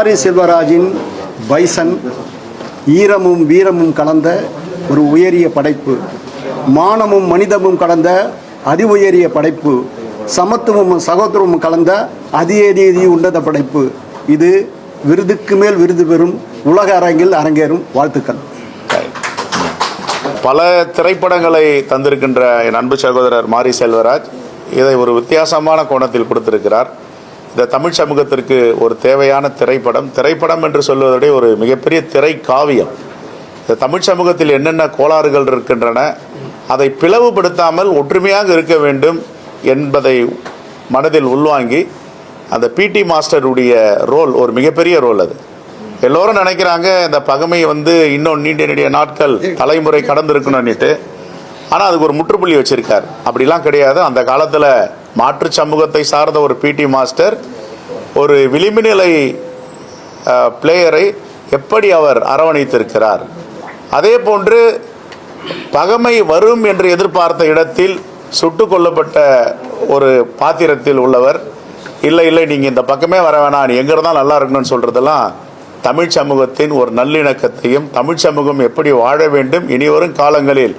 ஆரி செல்வராஜின் bison ஈரமும் வீரமும் கலந்த ஒரு உயரிய படைப்பு மானமும் மனிதமும் கலந்த அதி உயரிய படைப்பு சமத்துவமும் சகோதரமும் கலந்த அதியதி உன்னத படைப்பு. இது விருதுக்கு மேல் விருது பெறும் உலக அரங்கில் அரங்கேறும் வாழ்த்துக்கள். பல திரைப்படங்களை தந்திருக்கின்ற என் அன்பு சகோதரர் மாரி செல்வராஜ் இதை ஒரு வித்தியாசமான கோணத்தில் கொடுத்திருக்கிறார். இந்த தமிழ் சமூகத்திற்கு ஒரு தேவையான திரைப்படம் திரைப்படம் என்று சொல்வதை ஒரு மிகப்பெரிய திரை காவியம் இந்த தமிழ் சமூகத்தில் என்னென்ன கோளாறுகள் இருக்கின்றன அதை பிளவுபடுத்தாமல் ஒற்றுமையாக இருக்க வேண்டும் என்பதை மனதில் உள்வாங்கி அந்த பிடி மாஸ்டருடைய ரோல் ஒரு மிகப்பெரிய ரோல் அது. எல்லோரும் நினைக்கிறாங்க இந்த பகமை வந்து இன்னும் நீண்ட நீடிய நாட்கள் தலைமுறை கடந்திருக்கணும்னுட்டு. ஆனால் அதுக்கு ஒரு முற்றுப்புள்ளி வச்சிருக்கார். அப்படிலாம் கிடையாது. அந்த காலத்தில் மாற்று சமூகத்தை சார்ந்த ஒரு பிடி மாஸ்டர் ஒரு விளிம்பு நிலை பிளேயரை எப்படி அவர் அரவணைத்திருக்கிறார்? அதே போன்று பகமை வரும் என்று எதிர்பார்த்த இடத்தில் சுட்டு கொல்லப்பட்ட ஒரு பாத்திரத்தில் உள்ளவர் இல்லை இல்லை நீங்கள் இந்த பக்கமே வர வேணாம் நீ எங்கே இருந்தால் நல்லா இருக்கணும்னு சொல்கிறதெல்லாம் தமிழ் சமூகத்தின் ஒரு நல்லிணக்கத்தையும் தமிழ் சமூகம் எப்படி வாழ வேண்டும்? இனிவரும் காலங்களில்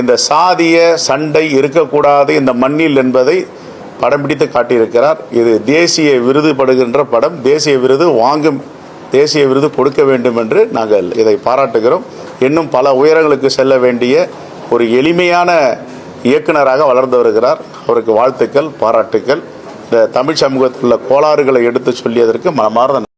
இந்த சாதிய சண்டை இருக்கக்கூடாது இந்த மண்ணில் என்பதை படம் பிடித்து காட்டியிருக்கிறார். இது தேசிய விருது படுகின்ற படம். தேசிய விருது வாங்கும் தேசிய விருது கொடுக்க வேண்டும் என்று நாங்கள் இதை பாராட்டுகிறோம். இன்னும் பல உயரங்களுக்கு செல்ல வேண்டிய ஒரு எளிமையான இயக்குனராக வளர்ந்து வருகிறார். அவருக்கு வாழ்த்துக்கள் பாராட்டுக்கள். இந்த தமிழ் சமூகத்தில் உள்ள கோளாறுகளை எடுத்து சொல்லியதற்கு மனமார்ந்த